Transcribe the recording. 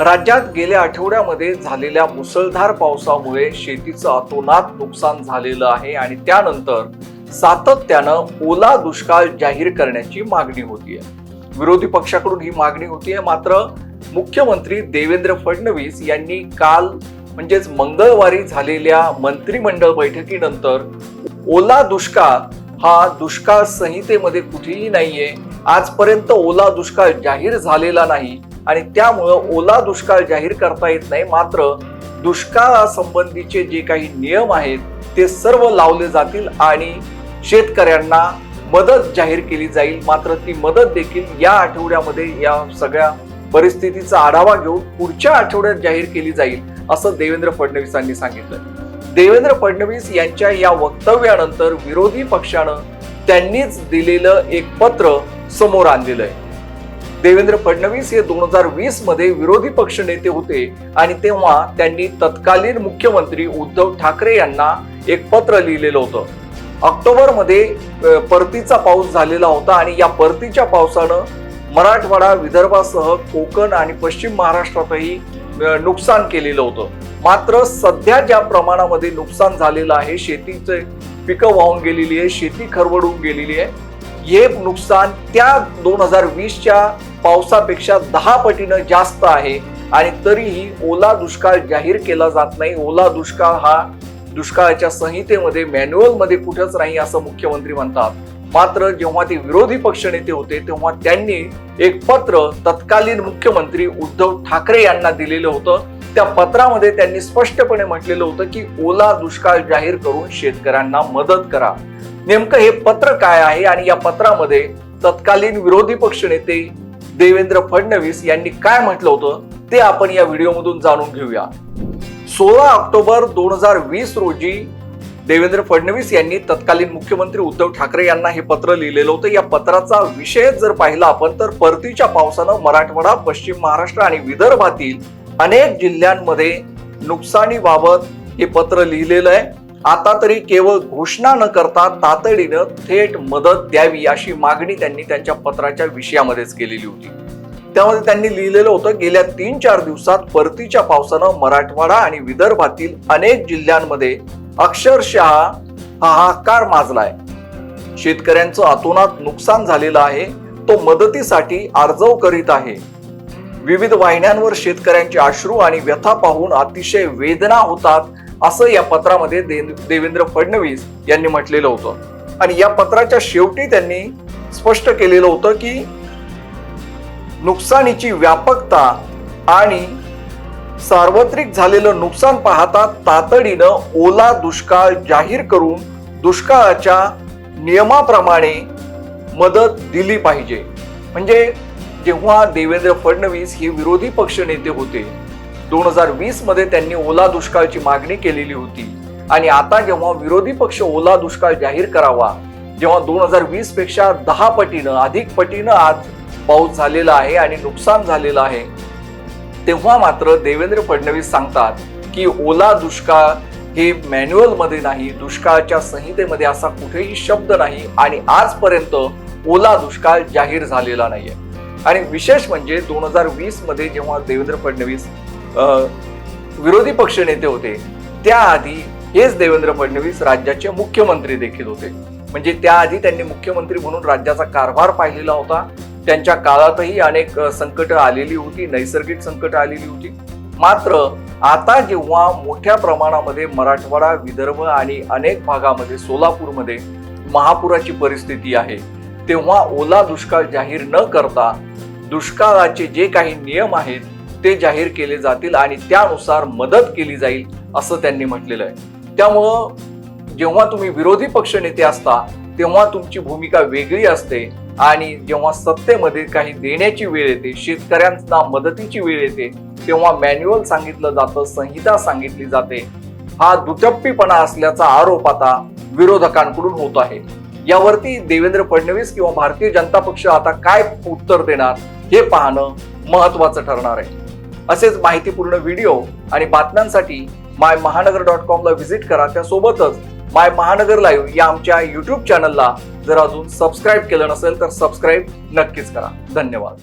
राज्यात गेल्या आठवड्यामध्ये झालेल्या मुसळधार पावसामुळे शेतीचं अतोनात नुकसान झालेलं आहे आणि त्यानंतर सातत्यानं ओला दुष्काळ जाहीर करण्याची मागणी होतीये. विरोधी पक्षाकडून ही मागणी होतीये. मात्र मुख्यमंत्री देवेंद्र फडणवीस यांनी काल म्हणजेच मंगळवारी झालेल्या मंत्रिमंडळ बैठकीनंतर ओला दुष्काळ हा दुष्काळ संहितेमध्ये कुठेही नाहीये. आजपर्यंत ओला दुष्काळ जाहीर झालेला नाही. आणि त्यामुळं ओला दुष्काळ जाहीर करता येत नाही. मात्र दुष्काळासंबंधीचे जे काही नियम आहेत ते सर्व लावले जातील आणि शेतकऱ्यांना मदत जाहीर केली जाईल. मात्र ती मदत देखील या आठवड्यामध्ये या सगळ्या परिस्थितीचा आढावा घेऊन पुढच्या आठवड्यात जाहीर केली जाईल असं देवेंद्र फडणवीसांनी सांगितलं. देवेंद्र फडणवीस यांच्या या वक्तव्यानंतर विरोधी पक्षानं त्यांनीच दिलेलं एक पत्र समोर आणलेलं आहे. देवेंद्र फडणवीस हे दोन हजार वीसमध्ये विरोधी पक्ष नेते होते आणि तेव्हा त्यांनी तत्कालीन मुख्यमंत्री उद्धव ठाकरे यांना एक पत्र लिहिलेलं होतं. ऑक्टोबरमध्ये परतीचा पाऊस झालेला होता आणि या परतीच्या पावसानं मराठवाडा विदर्भासह कोकण आणि पश्चिम महाराष्ट्रातही नुकसान केलेलं होतं. मात्र सध्या ज्या प्रमाणामध्ये नुकसान झालेलं आहे शेतीचे पिकं वाहून गेलेली आहे शेती खरवडून गेलेली आहे हे नुकसान त्या दोन हजार वीसच्या पावसापेक्षा दहा पटीनं जास्त आहे. आणि तरीही ओला दुष्काळ जाहीर केला जात नाही. ओला दुष्काळ हा दुष्काळाच्या संहितेमध्ये मॅन्युअलमध्ये कुठंच नाही असं मुख्यमंत्री म्हणतात. मात्र जेव्हा ते विरोधी पक्षनेते होते तेव्हा त्यांनी एक पत्र तत्कालीन मुख्यमंत्री उद्धव ठाकरे यांना दिलेलं होतं. त्या पत्रामध्ये त्यांनी स्पष्टपणे म्हटलेलं होतं की ओला दुष्काळ जाहीर करून शेतकऱ्यांना मदत करा. नेमकं हे पत्र काय आहे आणि या पत्रामध्ये तत्कालीन विरोधी पक्षनेते देवेंद्र फडणवीस यांनी काय म्हटलं होतं ते आपण या व्हिडिओमधून जाणून घेऊया. सोळा ऑक्टोबर दोन हजार वीस रोजी देवेंद्र फडणवीस यांनी तत्कालीन मुख्यमंत्री उद्धव ठाकरे यांना हे पत्र लिहिलेलं होतं. या पत्राचा विषय जर पाहिला आपण तर परतीच्या पावसानं मराठवाडा पश्चिम महाराष्ट्र आणि विदर्भातील अनेक जिल्ह्यांमध्ये नुकसानीबाबत हे पत्र लिहिलेलं आहे. आता तरी केवळ घोषणा न करता तातडीनं थेट मदत द्यावी अशी मागणी त्यांनी त्यांच्या पत्राच्या विषयामध्येच केलेली होती. त्यामध्ये त्यांनी लिहिलेलं होतं गेल्या तीन चार दिवसात परतीच्या पावसानं मराठवाडा आणि विदर्भातील अनेक जिल्ह्यांमध्ये अक्षरशः हाहाकार माजलाय. शेतकऱ्यांचं अतोनात नुकसान झालेलं आहे तो मदतीसाठी आर्जव करीत आहे. विविध वाहिन्यांवर शेतकऱ्यांचे अश्रू आणि व्यथा पाहून अतिशय वेदना होतात असं या पत्रामध्ये देवेंद्र फडणवीस यांनी म्हटलेलं होतं. आणि या पत्राच्या शेवटी त्यांनी स्पष्ट केलेलं होतं की नुकसानीची व्यापकता आणि सार्वत्रिक झालेलं नुकसान पाहता तातडीनं ओला दुष्काळ जाहीर करून दुष्काळाच्या नियमाप्रमाणे मदत दिली पाहिजे. म्हणजे जेव्हा देवेंद्र फडणवीस हे विरोधी पक्ष नेते होते दोन हजार वीसमध्ये त्यांनी ओला दुष्काळची मागणी केलेली होती. आणि आता जेव्हा विरोधी पक्ष ओला दुष्काळ जाहीर करावा जेव्हा दोन हजार वीसपेक्षा दहा पटीनं अधिक पटीनं आज पाऊस झालेला आहे आणि नुकसान झालेलं आहे तेव्हा मात्र देवेंद्र फडणवीस सांगतात की ओला दुष्काळ हे मॅन्युअलमध्ये नाही दुष्काळाच्या संहितेमध्ये असा कुठेही शब्द नाही आणि आजपर्यंत ओला दुष्काळ जाहीर झालेला नाहीये. आणि विशेष म्हणजे दोन हजार वीसमध्ये जेव्हा देवेंद्र फडणवीस विरोधी पक्ष नेते होते. त्याआधी हेच देवेंद्र फडणवीस राज्याचे मुख्यमंत्री देखील होते. म्हणजे त्याआधी त्यांनी मुख्यमंत्री म्हणून राज्याचा कारभार पाहिलेला होता. त्यांच्या काळातही अनेक संकट आलेली होती नैसर्गिक संकट आलेली होती. मात्र आता जेव्हा मोठ्या प्रमाणामध्ये मराठवाडा विदर्भ आणि अनेक भागामध्ये सोलापूरमध्ये महापुराची परिस्थिती आहे तेव्हा ओला दुष्काळ जाहीर न करता दुष्काळाचे जे काही नियम आहेत ते जाहीर केले जातील आणि त्यानुसार मदत केली जाईल असं त्यांनी म्हटलेलं आहे. त्यामुळं जेव्हा तुम्ही विरोधी पक्ष नेते असता तेव्हा तुमची भूमिका वेगळी असते आणि जेव्हा सत्तेमध्ये काही देण्याची वेळ येते शेतकऱ्यांना मदतीची वेळ येते तेव्हा मॅन्युअल सांगितलं जातं संहिता सांगितली जाते. हा दुटप्पीपणा असल्याचा आरोप आता विरोधकांकडून होत आहे. यावरती देवेंद्र फडणवीस किंवा भारतीय जनता पक्ष आता काय उत्तर देणार हे पाहणं महत्वाचं ठरणार आहे. असेच माहितीपूर्ण व्हिडिओ आणि बातम्यांसाठी माय महानगर डॉट कॉमला व्हिजिट करा. त्यासोबतच माय महानगर लाईव्ह या आमच्या युट्यूब चॅनलला जर अजून सबस्क्राईब केलं नसेल तर सबस्क्राईब नक्कीच करा. धन्यवाद.